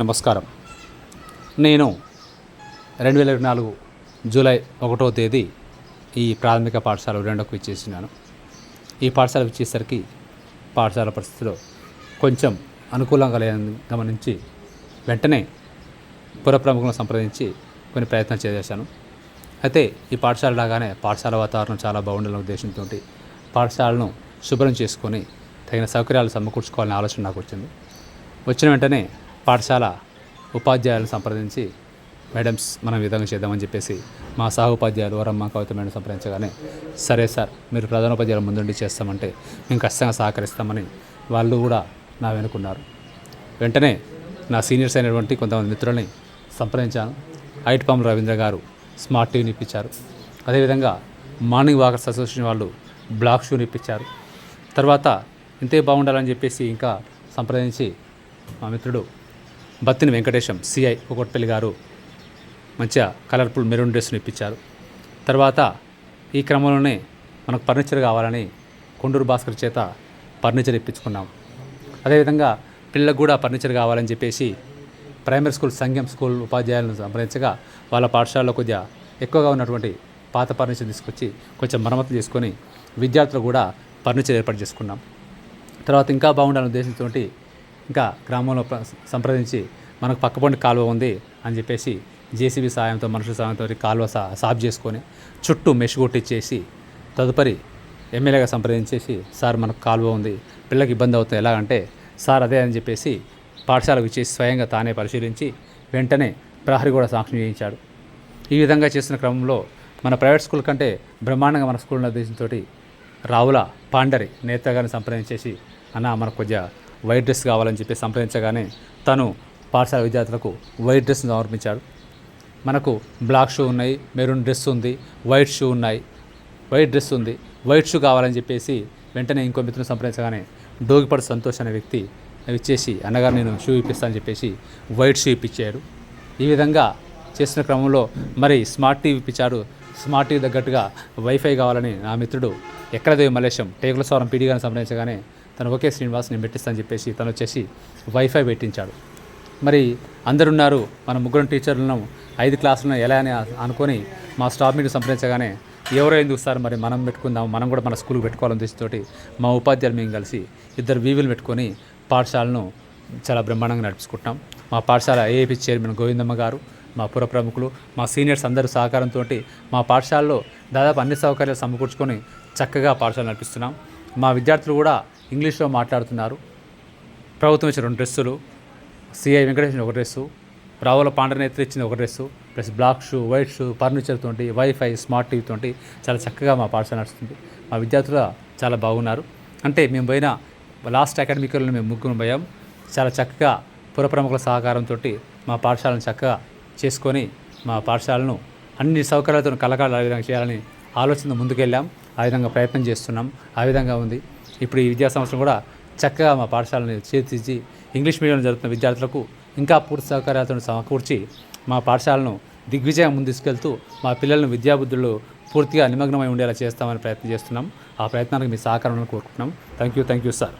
నమస్కారం. నేను రెండు వేల ఇరవై నాలుగు జూలై ఒకటో తేదీ ఈ ప్రాథమిక పాఠశాల రెండోకి ఇచ్చేసినాను ఈ పాఠశాల ఇచ్చేసరికి పాఠశాల పరిస్థితిలో కొంచెం అనుకూలంగా లేదని గమనించి వెంటనే పుర ప్రముఖులను సంప్రదించి కొన్ని ప్రయత్నాలు చేశాను. అయితే ఈ పాఠశాల లాగానే పాఠశాల వాతావరణం చాలా బాగుండాలనే ఉద్దేశంతో పాఠశాలను శుభ్రం చేసుకొని తగిన సౌకర్యాలు సమకూర్చుకోవాలనే ఆలోచన నాకు వచ్చింది. వచ్చిన వెంటనే పాఠశాల ఉపాధ్యాయులను సంప్రదించి మేడమ్స్ మనం విధంగా చేద్దామని చెప్పేసి మా సహ ఉపాధ్యాయులు వరమ్మ కవిత మేడం సంప్రదించగానే సరే సార్ మీరు ప్రధానోపాధ్యాయులు ముందుండి చేస్తామంటే మేము ఖచ్చితంగా సహకరిస్తామని వాళ్ళు కూడా నా వెనుకున్నారు. వెంటనే నా సీనియర్స్ అయినటువంటి కొంతమంది మిత్రుల్ని సంప్రదించాను. ఐట్పామ్ రవీంద్ర గారు స్మార్ట్ టీవీని ఇప్పించారు. అదేవిధంగా మార్నింగ్ వాకర్స్ అసోసియేషన్ వాళ్ళు బ్లాక్ షూని ఇప్పించారు. తర్వాత ఇంతే బాగుండాలని చెప్పేసి ఇంకా సంప్రదించి మా మిత్రుడు బత్తిని వెంకటేశం సిఐ కుకొట్పల్లి గారు మంచిగా కలర్ఫుల్ మెరూన్ డ్రెస్ను ఇప్పించారు. తర్వాత ఈ క్రమంలోనే మనకు ఫర్నిచర్ కావాలని కొండూరు భాస్కర్ చేత ఫర్నిచర్ ఇప్పించుకున్నాం. అదేవిధంగా పిల్లలకు కూడా ఫర్నిచర్ కావాలని చెప్పేసి ప్రైమరీ స్కూల్ సంఘం స్కూల్ ఉపాధ్యాయులను సంప్రదించగా వాళ్ళ పాఠశాలలో కొద్దిగా ఎక్కువగా ఉన్నటువంటి పాత ఫర్నిచర్ తీసుకొచ్చి కొంచెం మరమ్మతులు చేసుకొని విద్యార్థులు కూడా ఫర్నిచర్ ఏర్పాటు చేసుకున్నాం. తర్వాత ఇంకా బాగుండాలనే ఉద్దేశంతో ఇంకా గ్రామంలో సంప్రదించి మనకు పక్కపొంటి కాలువ ఉంది అని చెప్పేసి జేసీబీ సాయంతో మనుషుల సాయంతో కాలువ సా సాఫ్ చేసుకొని చుట్టూ మెష్ కొట్టించేసి తదుపరి ఎమ్మెల్యేగా సంప్రదించేసి సార్ మనకు కాలువ ఉంది పిల్లకి ఇబ్బంది అవుతుంది ఎలాగంటే సార్ అదే అని చెప్పేసి పాఠశాలకు ఇచ్చేసి స్వయంగా తానే పరిశీలించి వెంటనే ప్రహరీ కూడా సాంక్షన్ చేయించాడు. ఈ విధంగా చేసిన క్రమంలో మన ప్రైవేట్ స్కూల్ కంటే బ్రహ్మాండంగా మన స్కూల్ ఉద్దేశంతో రావుల పాండరి నేత గారిని సంప్రదించేసి అన్న మనకు కొద్దిగా వైట్ డ్రెస్ కావాలని చెప్పి సంప్రదించగానే తను పాఠశాల విద్యార్థులకు వైట్ డ్రెస్ను సమర్పించాడు. మనకు బ్లాక్ షూ ఉన్నాయి మెరూన్ డ్రెస్ ఉంది వైట్ షూ ఉన్నాయి వైట్ డ్రెస్ ఉంది వైట్ షూ కావాలని చెప్పేసి వెంటనే ఇంకో మిత్రుని సంప్రదించగానే డోగిపడి సంతోష్ అనే వ్యక్తి ఇచ్చేసి అన్నగారు నేను షూ ఇప్పిస్తానని చెప్పేసి వైట్ షూ ఇప్పించాడు. ఈ విధంగా చేసిన క్రమంలో మరి స్మార్ట్ టీవీ ఇప్పించాడు. స్మార్ట్ టీవీ తగ్గట్టుగా వైఫై కావాలని నా మిత్రుడు ఎక్కడదేవి మలేశం టేకుల స్వరం పీడి సంప్రదించగానే తను ఒకే శ్రీనివాస్ నేను పెట్టిస్తానని చెప్పేసి తను వచ్చేసి వైఫై పెట్టించాడు. మరి అందరున్నారు మన ముగ్గురు టీచర్లను ఐదు క్లాసులను ఎలా అని అనుకొని మా స్టాఫ్ మీటింగ్ సంప్రదించగానే ఎవరో ఎందుకు సార్ మరి మనం పెట్టుకుందాం మనం కూడా మన స్కూల్కి పెట్టుకోవాలని ఉద్దేశంతో మా ఉపాధ్యాయులు మేము కలిసి ఇద్దరు వీవులు పెట్టుకొని పాఠశాలను చాలా బ్రహ్మాండంగా నడుపుకుంటాం మా పాఠశాల ఏఏపీ చైర్మన్ గోవిందమ్మ గారు మా పుర ప్రముఖులు మా సీనియర్స్ అందరూ సహకారంతో మా పాఠశాలలో దాదాపు అన్ని సౌకర్యాలు సమకూర్చుకొని చక్కగా పాఠశాల నడిపిస్తున్నాం. మా విద్యార్థులు కూడా ఇంగ్లీష్లో మాట్లాడుతున్నారు. ప్రభుత్వం ఇచ్చిన రెండు డ్రెస్సులు సిఐ వెంకటేశ్వర ఒక డ్రెస్సు రావుల పాండనేత్రి ఇచ్చిన ఒక dress plus black shoe white shoe furniture తోటి వైఫై స్మార్ట్ టీవీ తోటి చాలా చక్కగా మా పాఠశాల నడుస్తుంది. మా విద్యార్థులు చాలా బాగున్నారు. అంటే మేము పోయిన లాస్ట్ అకాడమిక్ ఇయర్లో మేము ముగ్గురు పోయాం. చాలా చక్కగా పుర ప్రముఖుల సహకారంతో మా పాఠశాలను చక్కగా చేసుకొని మా పాఠశాలను అన్ని సౌకర్యాలతో కలకాల విధంగా చేయాలని ఆలోచన ముందుకెళ్ళాం. ఆ విధంగా ప్రయత్నం చేస్తున్నాం. ఆ విధంగా ఉంది. ఇప్పుడు ఈ విద్యా సంవత్సరం కూడా చక్కగా మా పాఠశాలని చేర్చిచ్చి ఇంగ్లీష్ మీడియం జరుగుతున్న విద్యార్థులకు ఇంకా పూర్తి సౌకర్యాలతో సమకూర్చి మా పాఠశాలను దిగ్విజయం ముందు తీసుకెళ్తూ మా పిల్లలను విద్యాబుద్ధులు పూర్తిగా నిమగ్నమై ఉండేలా చేస్తామని ప్రయత్నం చేస్తున్నాం. ఆ ప్రయత్నానికి మీ సహకారం కోరుకుంటున్నాం. Thank you thank you sir.